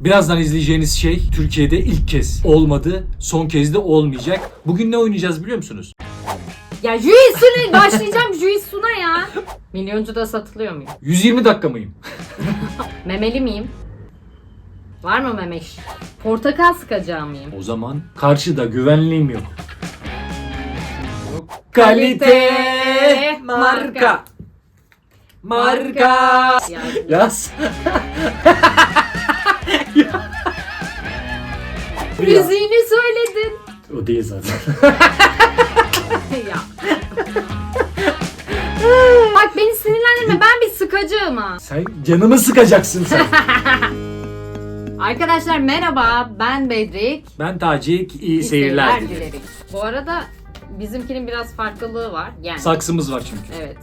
Birazdan izleyeceğiniz şey Türkiye'de ilk kez olmadı, son kez de olmayacak. Bugün ne oynayacağız biliyor musunuz? Ya Juice'une başlayacağım Juice'una ya. Milyoncu da satılıyor muyum? 120 dakika mıyım? Memeli miyim? Var mı memeş? Portakal sıkacağı mıyım? O zaman karşıda güvenliğim yok. Kalite, marka. Marka. Ya, Yaz. müziğini söyledin. O değil zaten. ya. Bak beni sinirlendirme ben bir sıkacağım ha. Sen canımı sıkacaksın sen. Arkadaşlar merhaba ben Bedrik. ben Tacik, iyi, İyi seyirler dilerim. Bu arada bizimkinin biraz farklılığı var. Yani Saksımız var çünkü. evet.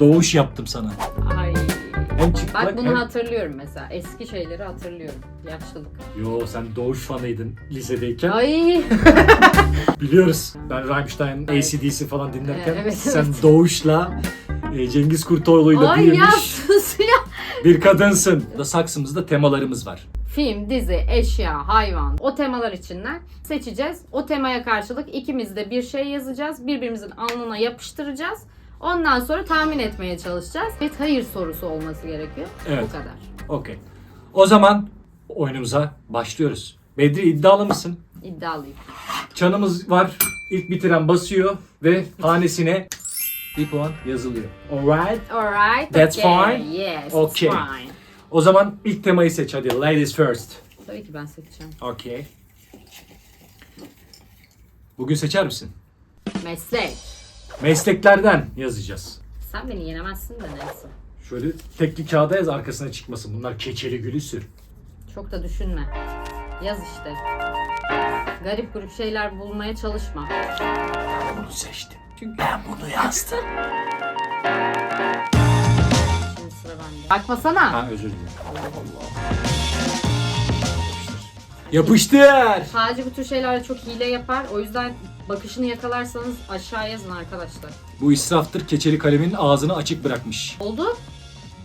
Doğuş yaptım sana. Ay. Hem çıplak Bak bunu hem... hatırlıyorum mesela. Eski şeyleri hatırlıyorum. Yaşlılık. Yo sen Doğuş fanıydın lisedeyken. Ay. Biliyoruz. Ben Rammstein, Evet. ACDC falan dinlerken Evet, sen evet. Doğuş'la e, Cengiz Kurtoğlu'yla Ay ya büyümüş sus ya. bir kadınsın. Da saksımızda temalarımız var. Film, dizi, eşya, hayvan o temalar içinden seçeceğiz. O temaya karşılık ikimiz de bir şey yazacağız. Birbirimizin alnına yapıştıracağız. Ondan sonra tahmin etmeye çalışacağız. Evet hayır sorusu olması gerekiyor. Evet. Bu kadar. Okey. O zaman oyunumuza başlıyoruz. Bedri iddialı mısın? İddialıyım. Çanımız var. İlk bitiren basıyor ve hanesine bir puan yazılıyor. Alright. Alright. That's okay. fine? Yes, Okay. it's fine. O zaman ilk temayı seç hadi. Ladies first. Tabii ki ben seçeceğim. Okey. Bugün seçer misin? Meslek. Mesleklerden yazacağız. Sen beni yenemezsin de neyse. Şöyle tekli kağıda yaz arkasına çıkmasın. Bunlar keçeli gülü sür. Çok da düşünme. Yaz işte. Garip grup şeyler bulmaya çalışma. Bunu seçtim. Çünkü ben bunu yazdım. Şimdi sıra bende. Bakmasana. Ha özür dilerim. Yapıştır. Sadece bu tür şeylerle çok hile yapar. O yüzden bakışını yakalarsanız aşağı yazın arkadaşlar. Bu israftır keçeli kalemin ağzını açık bırakmış. Oldu?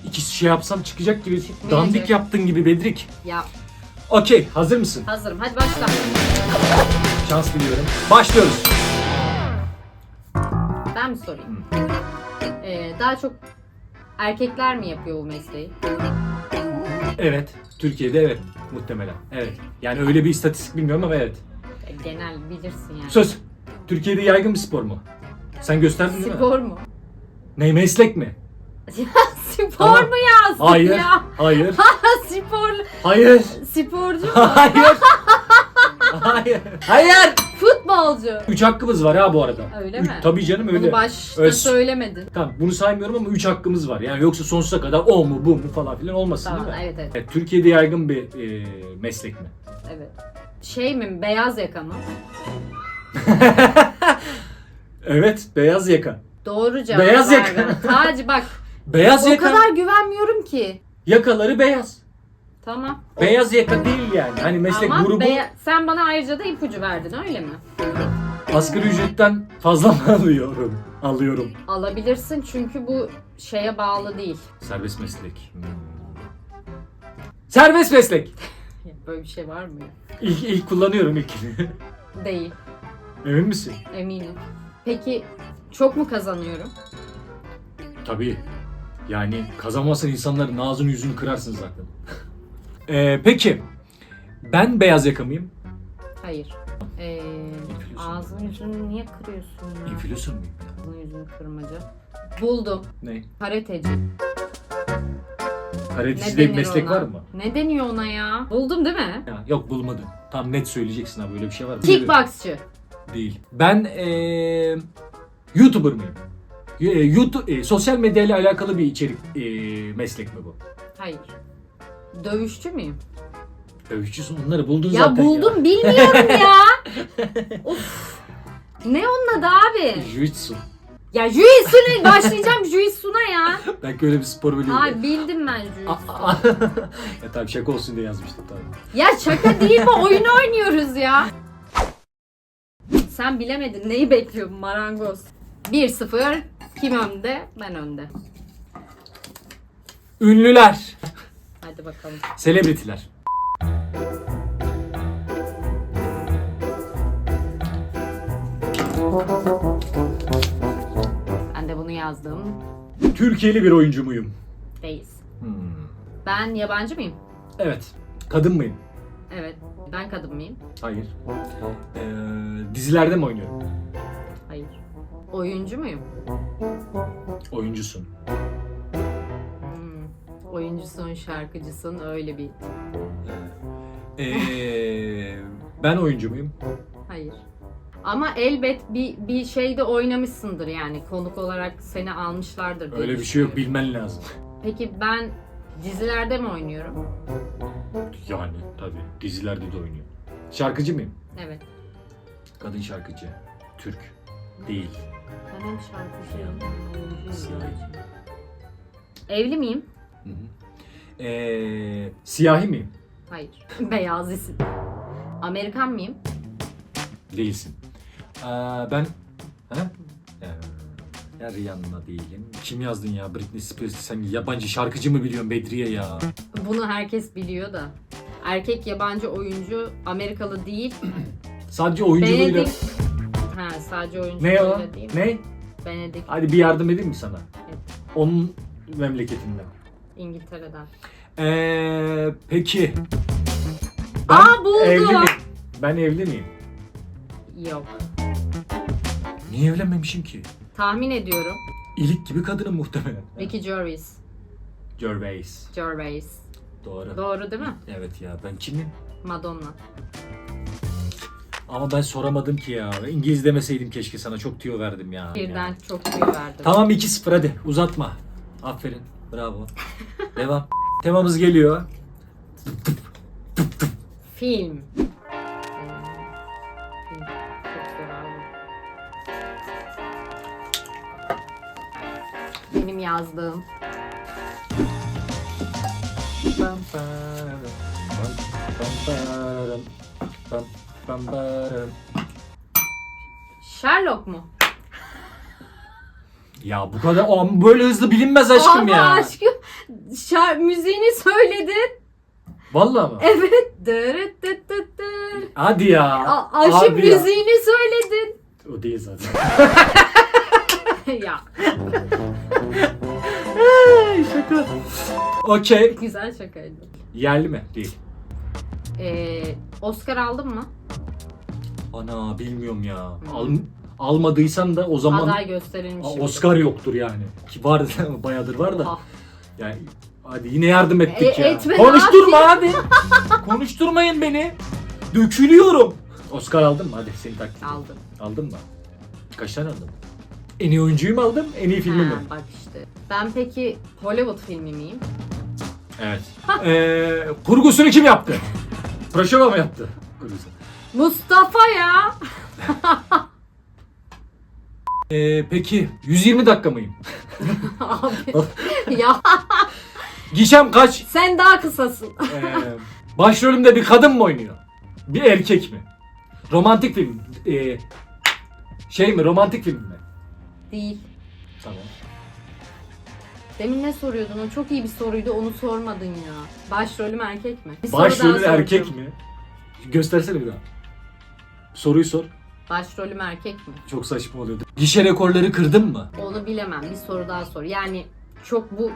İki şey yapsam çıkacak gibi. Çıkmayacak. Dandik yaptın gibi Bedrik. Ya Okey hazır mısın? hazırım. Hadi başla. Şans diliyorum. Başlıyoruz. Ben mi sorayım? Ee, daha çok erkekler mi yapıyor bu mesleği? Evet. Türkiye'de evet. Muhtemelen. Evet. Yani öyle bir istatistik bilmiyorum ama evet. E, Genel bilirsin yani. Söz. Türkiye'de yaygın bir spor mu? Sen gösterdin değil mi? Spor mu? Ne meslek mi? Spor mu yazdın Hayır. ya? Hayır. Spor, Hayır. sporcu mu? Hayır. Hayır. Hayır. Futbolcu. Üç hakkımız var ha bu arada. Öyle Üç- mi? Tabii canım öyle. Bunu başta Öz- söylemedin. Tamam bunu saymıyorum ama üç hakkımız var. Yani yoksa sonsuza kadar o mu bu mu falan filan olmasın Tamam değil mi? evet evet Evet, Türkiye'de yaygın bir e, meslek mi? evet. Şey mi beyaz yaka mı? Evet, beyaz yaka. Doğru cevap. Beyaz yaka. Taci bak Beyaz o yaka. kadar güvenmiyorum ki. Yakaları beyaz. Tamam. Beyaz yaka değil yani. Hani meslek Ama grubu beya- sen bana ayrıca da ipucu verdin öyle mi? asgari ücretten fazla mı alıyorum? Alıyorum. Alabilirsin çünkü bu şeye bağlı değil. Serbest meslek. Hmm. Serbest meslek. Böyle bir şey var mı? İlk, ilk kullanıyorum ilk. Değil. Emin misin? Eminim. Peki çok mu kazanıyorum? Tabii. Yani kazanmazsan insanların ağzını yüzünü kırarsın zaten. Ee, peki. Ben beyaz yaka mıyım? Hayır. Ee, ağzını yüzünü niye kırıyorsun ya? Influencer mıyım? Ağzını yüzünü kırmaca. Buldum. Ne? Karateci. Karateci diye bir meslek ona? var mı? Ne deniyor ona ya? Buldum değil mi? Ya, yok bulmadım. Tam net söyleyeceksin ha böyle bir şey var mı? Kickboxçı. Değil. Ben ee, YouTuber mıyım? YouTube, e, sosyal medya ile alakalı bir içerik e, meslek mi bu? Hayır. Dövüşçü müyüm? Dövüşçüsün onları buldun Ya zaten buldum bilmiyorum ya. of. Ne onun adı abi? ya. Jiu-Jitsu. Ya Juice'une başlayacağım Juice'una ya. Belki öyle bir spor biliyorum. Ay bildim ben a- ya tamam şaka olsun diye yazmıştım tamam. Ya şaka değil mi? Oyun oynuyoruz ya. Sen bilemedin neyi bekliyor bu marangoz. 1-0 kim önde? Ben önde. Ünlüler. Hadi bakalım. Selebritiler. Ben de bunu yazdım. Türkiye'li bir oyuncu muyum? Değiliz. Hmm. Ben yabancı mıyım? Evet. Kadın mıyım? Ben kadın mıyım? Hayır. Ee, dizilerde mi oynuyorum? Hayır. Oyuncu muyum? Oyuncusun. Hmm. Oyuncusun, şarkıcısın, öyle bir... Ee, ben oyuncu muyum? Hayır. Ama elbet bir, bir şeyde oynamışsındır yani. Konuk olarak seni almışlardır diye Öyle bir şey yok. düşünüyorum. Bilmen lazım. Peki ben dizilerde mi oynuyorum? Yani tabii. Dizilerde de oynuyor. Şarkıcı mıyım? Evet. Kadın şarkıcı. Türk. Değil. Ben hem şarkıcıyım hem oyuncuyum. Evli miyim? Hı hı. Ee, siyahi miyim? Hayır. Beyaz isim. Amerikan mıyım? Değilsin. Ee, ben... Ha? Ee, ya Rihanna değilim. Kim yazdın ya? Britney Spears. Sen yabancı şarkıcı mı biliyorsun Bedriye ya? Bunu herkes biliyor da. Erkek yabancı oyuncu Amerikalı değil. Sadece oyunculuğuyla... Benedict. Ha sadece Ne oyunculuğuyla o? değil. Ne? Benedict Hadi bir yardım edeyim mi sana? Evet. Onun memleketinden. İngiltere'den. Ee, peki. Aa, buldum. Evli miyim? Ben evli miyim? Yok. Niye evlenmemişim ki? Tahmin ediyorum. İlik gibi kadının muhtemelen. Ricky Gervais. Gervais. Gervais. Doğru. Doğru değil mi? Evet ya ben kimim? Madonna. Ama ben soramadım ki ya. İngiliz demeseydim keşke sana çok tüyo verdim ya. Birden Ya. çok tüyo verdim. Tamam 2-0 hadi uzatma. Aferin. Bravo. Devam. Temamız geliyor. Film. Pararam. Sherlock mu? Ya bu kadar o böyle hızlı bilinmez aşkım ya. aşkım. Şar müziğini söyledin. Vallahi mı? Evet. Dırıt dıt dıt dıt. Hadi ya. A- Aşık Abi ya. müziğini söyledin. O değil zaten. ya Şaka. Okey. güzel şakaydı. Yerli mi? Değil. Ee, Oscar aldın mı? Ana bilmiyorum ya. Al, almadıysan da o zaman Aday gösterilmiş. Oscar yoktur yani. Ki var bayağıdır var da. Yani hadi yine yardım ettik E, ya. etme, Konuşturma hadi. Konuşturmayın beni. Dökülüyorum. Oscar aldın mı? Hadi seni taklit edeyim. Aldım. Aldın mı? Kaç tane aldın? En iyi oyuncuyu mu aldım? En iyi filmi mi? Ha, bak işte. Ben peki Hollywood filmi miyim? Evet. Ee, kurgusunu kim yaptı? Proşova mı yaptı? Kurgusunu. Mustafa ya. Ee, peki 120 dakika mıyım? Abi. ya Gişem kaç? sen daha kısasın. Ee, başrolümde bir kadın mı oynuyor? Bir erkek mi? Romantik film. Ee, şey mi? Romantik film mi? Değil. Tamam. Demin ne soruyordun? O çok iyi bir soruydu. Onu sormadın ya. Başrolüm erkek mi? Bir soru daha erkek soracağım. mi? Göstersene bir daha. Soruyu sor. Başrolüm erkek mi? Çok saçma oluyordu. Gişe rekorları kırdın mı? Onu bilemem. Bir soru daha sor. Yani çok bu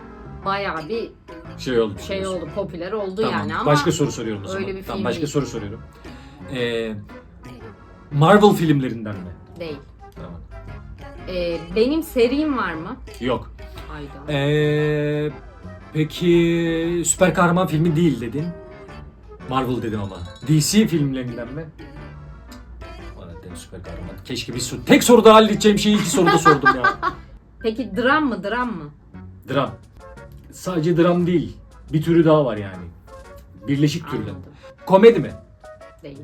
bayağı bir Şey oldu. şey diyorsun. oldu. Popüler oldu Tamam. yani ama Başka soru soruyorum o zaman. öyle bir tamam, film başka değil. soru soruyorum. Ee, Marvel filmlerinden mi? değil. Tamam. Ee, benim serim var mı? Yok. Ee, peki süper kahraman filmi değil dedin. Marvel dedim ama. DC filmlerinden mi? Bana süper kahraman. Keşke bir soru. Tek soruda halledeceğim şeyi iki soruda sordum ya. Peki dram mı? Dram mı? Dram. Sadece dram değil. Bir türü daha var yani. Birleşik türden. Anladım. Komedi mi? Değil.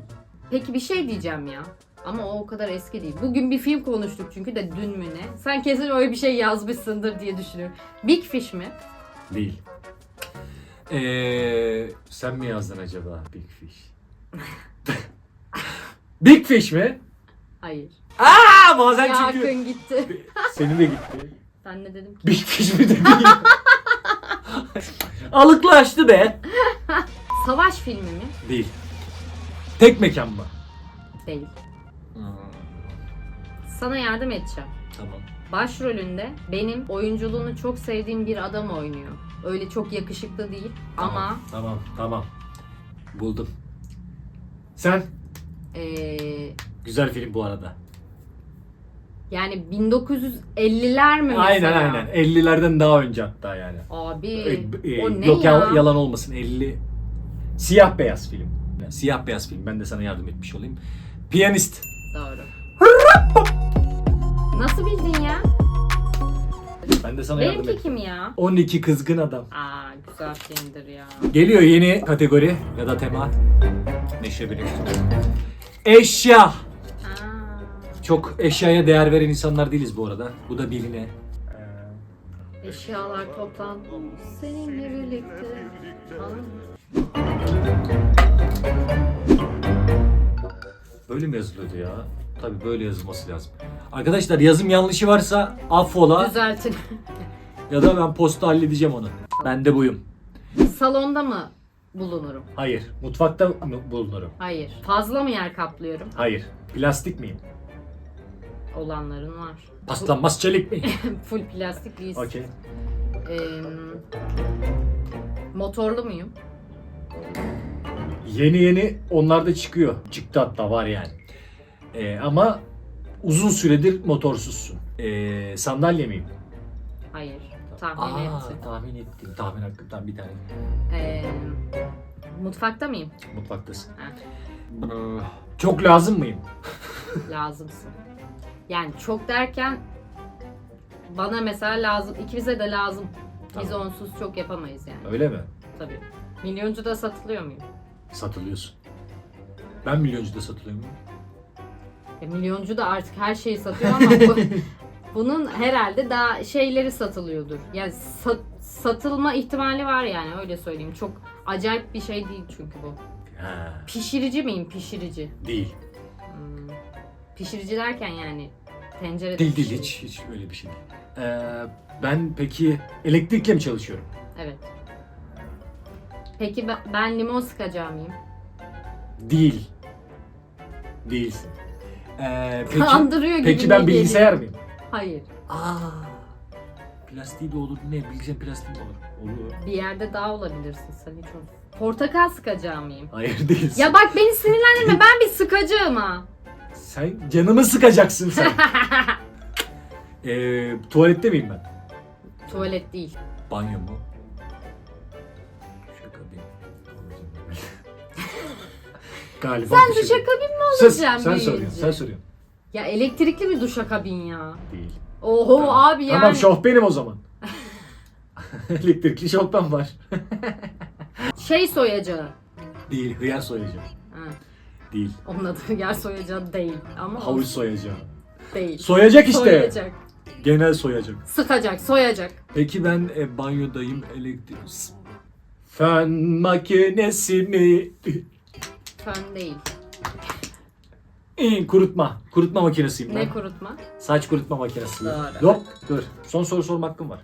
Peki bir şey diyeceğim ya. Ama o o kadar eski değil. Bugün bir film konuştuk çünkü de dün mü ne? Sen kesin öyle bir şey yazmışsındır diye düşünüyorum. Big Fish mi? Değil. Ee, sen mi yazdın acaba Big Fish? Big Fish mi? Hayır. Aa bazen ya çünkü. Akın gitti. Senin de gitti. Ben ne dedim ki? Big Fish mi dedin? Alıklaştı be. Savaş filmi mi? Değil. Tek mekan mı? Değil. Sana yardım edeceğim. Tamam. Başrolünde benim oyunculuğunu çok sevdiğim bir adam oynuyor. Öyle çok yakışıklı değil ama Tamam, tamam. Buldum. Sen? eee, Güzel film bu arada. yani 1950'ler mi mesela? Aynen aynen. 50'lerden daha önce hatta yani. Abi E, e, o ne yok ya? yal- yalan olmasın 50 siyah beyaz film. Yani siyah beyaz film. Ben de sana yardım etmiş olayım. Piyanist. Doğru. Nasıl bildin ya? Ben de sana yardım Benimki ettim. kim ya? 12 kızgın adam. Aa güzel filmdir ya. Geliyor yeni kategori ya da tema. Neşe benim. Eşya. Aa, Çok eşyaya değer veren insanlar değiliz bu arada. Bu da birine. eşyalar toplan. Seninle birlikte. Falan. Böyle mi yazılıyordu ya? Tabii böyle yazılması lazım. Arkadaşlar yazım yanlışı varsa affola Düzeltin. ya da ben posta halledeceğim onu. Ben de buyum. Salonda mı bulunurum? Hayır. Mutfakta mı bulunurum? Hayır. Fazla mı yer kaplıyorum? Hayır. Plastik miyim? Olanların var. Paslanmaz çelik mi? Full plastik değilsin. Okey. Ee, motorlu muyum? Yeni yeni onlar da çıkıyor. Çıktı hatta var yani. Ee, ama uzun süredir motorsuzsun. Ee, sandalye miyim? Hayır. Tahmin Aa, ettim. tahmin ettim. Tahmin hakkından bir tane. Ee, mutfakta mıyım? Mutfaktasın. Ha, Ee, Çok lazım mıyım? lazımsın. Yani çok derken bana mesela lazım. ikimize de lazım. Biz Tamam. onsuz çok yapamayız yani. Öyle mi? Tabii. Milyoncu da satılıyor muyum? Satılıyorsun. Ben milyoncuda satılıyor muyum? E, milyoncu da artık her şeyi satıyor ama bu, bunun herhalde daha şeyleri satılıyordur. Yani sat- satılma ihtimali var yani öyle söyleyeyim. Çok acayip bir şey değil çünkü bu. Ha, Pişirici miyim? Pişirici. değil. Hmm. Pişirici derken yani tencerede Değil değil pişirici. hiç, hiç öyle bir şey değil. Ee, ben peki elektrikle mi çalışıyorum? Evet. Peki ben, ben limon sıkacağı mıyım? Değil. Değilsin. Ee, peki, Kandırıyor gibi peki ben geliyor. bilgisayar mıyım? Hayır. Aa, plastiği de olur. Ne bilgisayar plastiği de olur. Olur. Bir yerde daha olabilirsin sen hiç unutma. Portakal sıkacağı mıyım? Hayır değilsin. Ya bak beni sinirlendirme ben bir sıkacağım ha. Sen canımı sıkacaksın sen. ee, tuvalette miyim ben? Tuvalet değil. Banyo mu? Galiba Sen duşa- duşakabin mi Sus, olacaksın Sen büyüyünce? soruyorsun, sen soruyorsun. Ya elektrikli bir duşakabin ya. Değil. Oho Tamam. abi yani. Tamam şoh benim o zaman. Elektrikli şofben var. Şey soyacağı. Değil, hıyar soyacağım. Ha, Değil. onun adı yer soyacağı değil ama Havuç soyacağım. değil. Soyacak işte. Soyacak. Genel soyacak. Sıkacak, soyacak. Peki ben e, banyodayım elektrik... Fen makinesi mi? Fön değil. İyi, kurutma. Kurutma makinesiyim ben. Ne kurutma? Saç kurutma makinesi. Doğru. Yok dur. Son soru sorma hakkım var.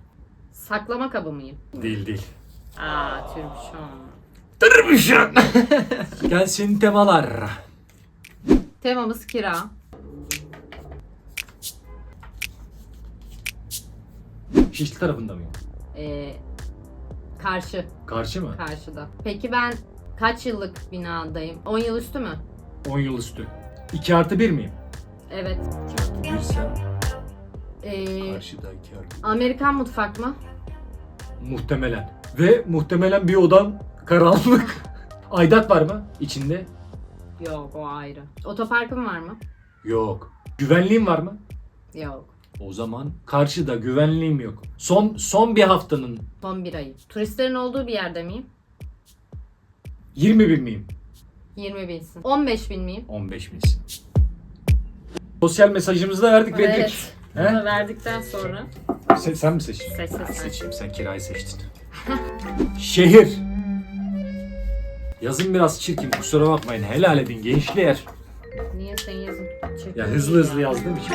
Saklama kabı mıyım? Değil değil. Aa türbüşon. Tırmışın. Gelsin temalar. Temamız kira. Şişli tarafında mıyım? Ee, karşı. Karşı mı? Karşıda. Peki ben kaç yıllık binadayım? 10 yıl üstü mü? 10 yıl üstü. 2 artı 1 miyim? Evet. 2 artı 1 sen Ee, karşıda 2 artı Amerikan mutfak mı? Muhtemelen. Ve muhtemelen bir odan karanlık. Aydat var mı içinde? Yok o ayrı. Otoparkım var mı? Yok. Güvenliğim var mı? Yok. O zaman karşıda güvenliğim yok. Son son bir haftanın Son bir ayı. Turistlerin olduğu bir yerde miyim? 20 bin miyim? 20 binsin. 15 bin miyim? 15 binsin. Sosyal mesajımızı da verdik verdik. Evet. He? Bunu verdikten sonra Sen, sen mi seçtin? Seç, seç, seçeyim. Sen kirayı seçtin. Şehir. Yazın biraz çirkin kusura bakmayın. Helal edin gençler. niye sen yazın? Çirkin Ya hızlı hızlı ya. yazdığım için.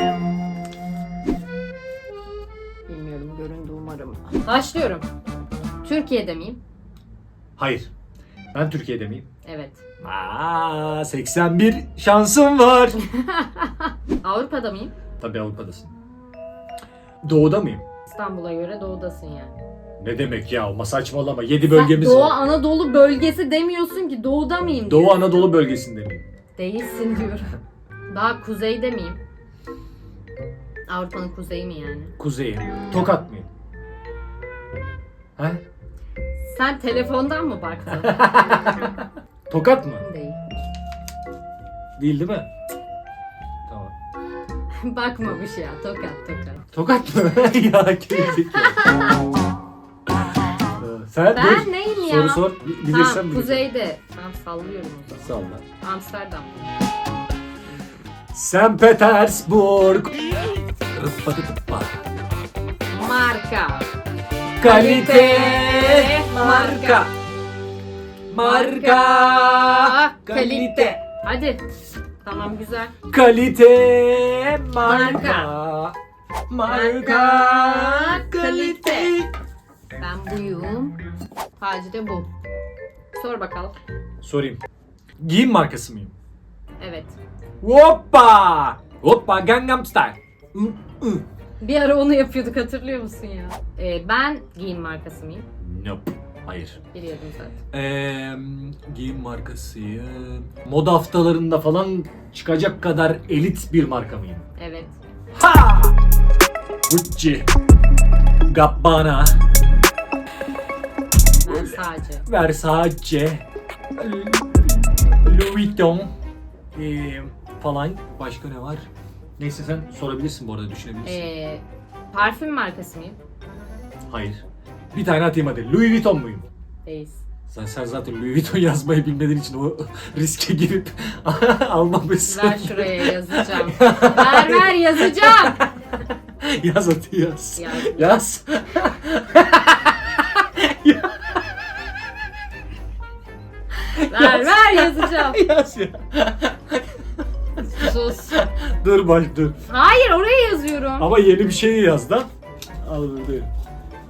Bilmiyorum göründü umarım. Başlıyorum. Türkiye'de miyim? Hayır. Ben Türkiye'de miyim? Evet. Aa, 81 şansım var. Avrupa'da mıyım? Tabii Avrupa'dasın. Doğuda mıyım? İstanbul'a göre doğudasın yani. Ne demek ya? Ama saçmalama. 7 bölgemiz Doğu var. Anadolu bölgesi demiyorsun ki doğuda mıyım? Doğu diyorsun. Anadolu bölgesinde miyim? Değilsin diyorum. Daha kuzeyde miyim? Avrupa'nın kuzeyi mi yani? Kuzeyim. Tokat mıyım? He? Sen telefondan mı baktın? Tokat mı? Değil. Değil değil mi? Tamam. Bakmamış ya. Tokat tokat. Tokat mı? ya gerizekalı. Sen Ben dur. neyim ya? Soru sor. Bi- Bilirsen Tamam bilirsin. kuzeyde. Tamam sallıyorum o zaman. Salla. Amsterdam. St. Petersburg. Rıppadı rıppa. Marka. Kalite marka. Marka. Kalite. Hadi. Tamam güzel. Kalite marka. Marka. Kalite. Ben buyum. Hacı de bu. Sor bakalım. Sorayım. Giyim markası mıyım? Evet. Hoppa! Hoppa Gangnam Style. Hı, hı. Bir ara onu yapıyorduk hatırlıyor musun ya? Ee, ben giyim markası mıyım? Nope. Hayır. Biliyordum zaten. Ee, giyim markasıyım. Moda haftalarında falan çıkacak kadar elit bir marka mıyım? Evet. Ha! Gucci. Gabbana. Ben sadece. Versace. Louis Vuitton. Ee, falan. Başka ne var? Neyse sen sorabilirsin bu arada düşünebilirsin. Ee, parfüm markası mıyım? Hayır. Bir tane atayım hadi. Louis Vuitton muyum? Değilsin. Sen, sen zaten Louis Vuitton yazmayı bilmediğin için o riske girip almamışsın. Ver şuraya yazacağım. ver ver yazacağım. yaz hadi yaz. Ya, Yaz. ver ver yazacağım. yaz ya. Sus. Dur baş dur. Hayır oraya yazıyorum. Ama yeni bir şey yaz da. Al dur.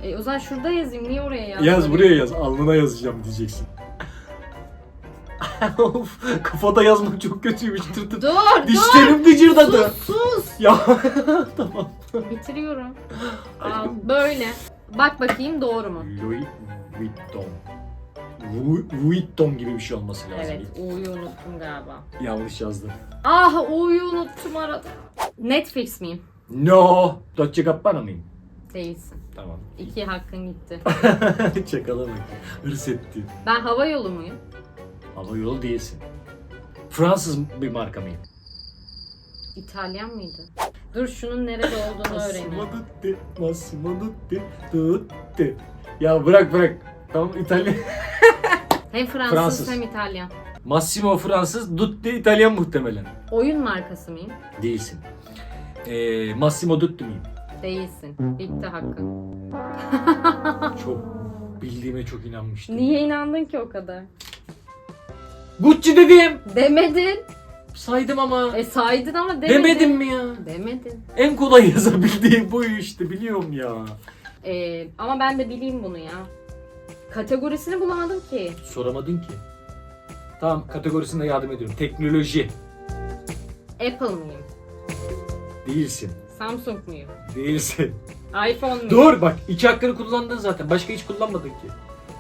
E, o zaman şurada yazayım. Niye oraya yazdım? Yaz buraya yaz. Alnına yazacağım diyeceksin. of, kafada yazmak çok kötüymüş. Tır tır. Dur dur. Dişlerim gıcırdadı. Sus sus. Ya tamam. Bitiriyorum. Al, böyle. Bak bakayım doğru mu? Louis Vuitton. Vu- Vuitton gibi bir şey olması lazım. Evet. U'yu unuttum galiba. Yanlış yazdım. Ah U'yu unuttum arada. Netflix miyim? No. Dolce Gabbana mıyım? Değilsin. Tamam. İki hakkın gitti. Çakala bak. Hırs etti. Ben hava yolu muyum? Hava yolu değilsin. Fransız bir marka mıyım? İtalyan mıydı? Dur şunun nerede olduğunu öğreneyim. Massimo Dutti, Massimo Dutti, Dutti. Ya bırak bırak. Tamam İtalyan. Hem Fransız, Fransız. hem İtalyan. Massimo Fransız, Dutti İtalyan muhtemelen. Oyun markası mıyım? Değilsin. Ee, Massimo Dutti miyim? Değilsin. Bitti hakkın. Çok bildiğime çok inanmıştım. Niye inandın ki o kadar? Gucci dedim. Demedin. Saydım ama. E saydın ama demedin. Demedim mi ya? Demedin. En kolay yazabildiğim bu işte biliyorum ya. Ee, ama ben de bileyim bunu ya. Kategorisini bulamadım ki. Soramadın ki. Tamam kategorisinde yardım ediyorum. Teknoloji. Apple mıyım? Değilsin. Samsung muyum? Değilsin. iPhone muyum? Dur bak iki hakkını kullandın zaten. Başka hiç kullanmadın ki.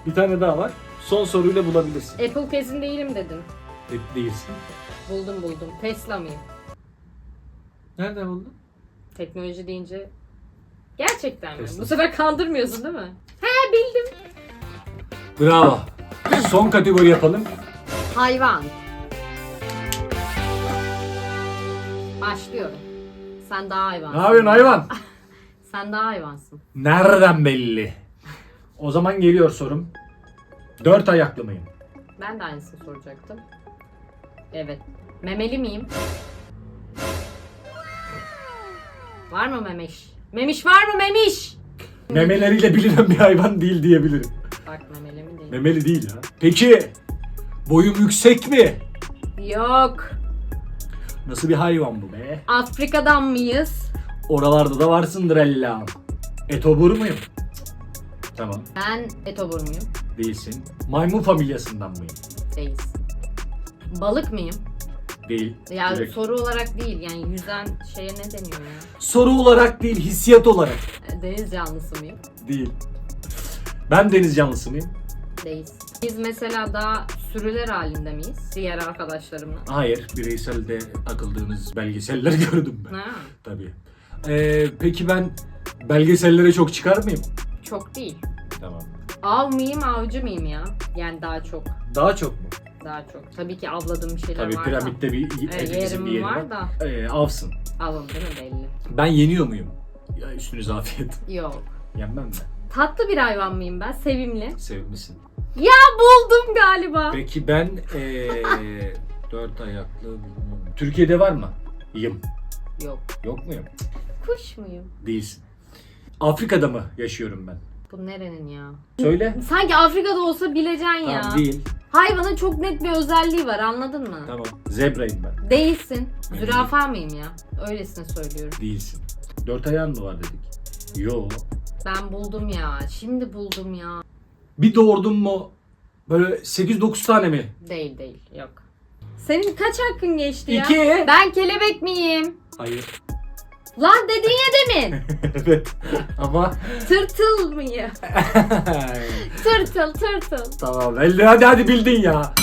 Bir tane daha var. Son soruyla bulabilirsin. Apple kesin değilim dedin. De- değilsin. Buldum buldum. Tesla mıyım? Nereden buldun? Teknoloji deyince Gerçekten mi? Tesla. Bu sefer kandırmıyorsun değil mi? He bildim. Bravo. Son kategori yapalım. Hayvan. Başlıyorum. Sen daha hayvansın. Ne yapıyorsun hayvan? Sen daha hayvansın. Nereden belli? O zaman geliyor sorum. Dört ayaklı mıyım? Ben de aynısını soracaktım. Evet. Memeli miyim? Var mı memiş? Memiş var mı memiş? Memeleriyle bilinen bir hayvan değil diyebilirim. Bak memeli mi değil? Memeli değil ya. Peki boyum yüksek mi? Yok. Nasıl bir hayvan bu be? Afrika'dan mıyız? Oralarda da varsındır ella. Etobur muyum? Tamam. Ben etobur muyum? Değilsin. Maymun familyasından mıyım? Değilsin. Balık mıyım? Değil. Ya Direkt. soru olarak değil yani yüzen şeye ne deniyor ya? Soru olarak değil, hissiyat olarak. E, Deniz canlısı mıyım? Değil. Ben deniz canlısı mıyım? Değilsin. Biz mesela daha sürüler halinde miyiz? Diğer arkadaşlarımla. Hayır. Bireyselde takıldığınız belgeseller gördüm ben. Ha, Tabii. Ee, peki ben belgesellere çok çıkar mıyım? çok değil. Tamam. Av mıyım, avcı mıyım ya? Yani daha çok. Daha çok mu? Daha çok. Tabii ki avladığım şeyler Tabii var piramitte bir. Evet, hepimizin bir yerim yeri var da. Ee, avsın. Avım değil mi belli? Ben yeniyor muyum? Ya üstünüze afiyet. Yok. Yenmem mi? Tatlı bir hayvan mıyım ben? Sevimli. Sevmişsin. Buldum galiba. Peki ben ee, dört ayaklı bilmiyorum. Türkiye'de var mı? Yım. Yok. Yok muyum? Kuş muyum? Değilsin. Afrika'da mı yaşıyorum ben? Bu nerenin ya? Söyle. Sanki Afrika'da olsa bileceksin ya. Tamam değil. Hayvanın çok net bir özelliği var anladın mı? Tamam. Zebrayım ben. Değilsin. Zürafa mıyım ya? Öylesine söylüyorum. Değilsin. Dört ayağın mı var dedik? Yo. Ben buldum ya. Şimdi buldum ya. Bir doğurdun mu böyle 8-9 tane mi? Değil değil. Yok. Senin kaç hakkın geçti ya? İki. Ben kelebek miyim? Hayır. Lan dedin ya demin. evet. Ama Tırtıl mıyım? Tırtıl tırtıl. tamam. Hadi hadi, hadi bildin ya.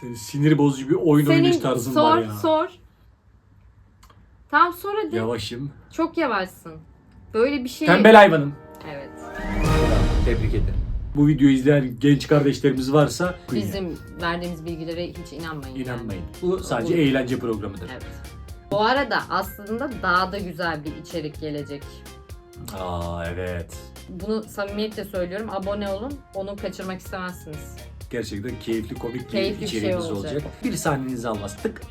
Senin sinir bozucu bir oyun oynayış tarzın sor var ya. sor. Tamam sor hadi. Yavaşım. Çok yavaşsın. Böyle bir şey. Tembel hayvanım. Evet. Tebrik ederim. Bu videoyu izleyen genç kardeşlerimiz varsa Bizim verdiğimiz bilgilere hiç inanmayın. yani. inanmayın. Bu sadece Bu- eğlence programıdır. Evet. Bu arada aslında daha da güzel bir içerik gelecek. Aa evet. Bunu samimiyetle söylüyorum. Abone olun. Onu kaçırmak istemezsiniz. Gerçekten keyifli komik bir Keyifli bir şey içeriğimiz olacak. olacak. Bir saniyenizi almaz. Tık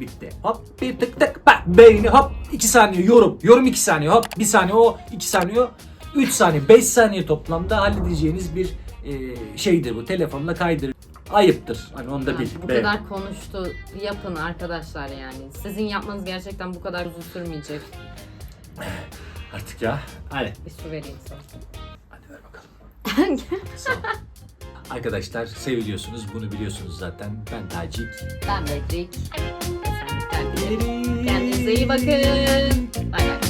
bitti. Hop bir tık tık bak beğeni hop iki saniye yorum. Yorum iki saniye hop bir saniye o iki saniye o. Üç saniye beş saniye toplamda halledeceğiniz bir e, şeydir bu. Telefonla kaydır. Ayıptır. Hani onu da Ha, bil. bu Be. kadar konuştu. Yapın arkadaşlar yani. Sizin yapmanız gerçekten bu kadar uzun sürmeyecek. Artık ya. Hadi. Bir su vereyim sana. Hadi ver bakalım. Sağ ol. Arkadaşlar seviliyorsunuz. Bunu biliyorsunuz zaten. Ben Tacik. ben Bedrik. Kendinize iyi bakın. Bay bay.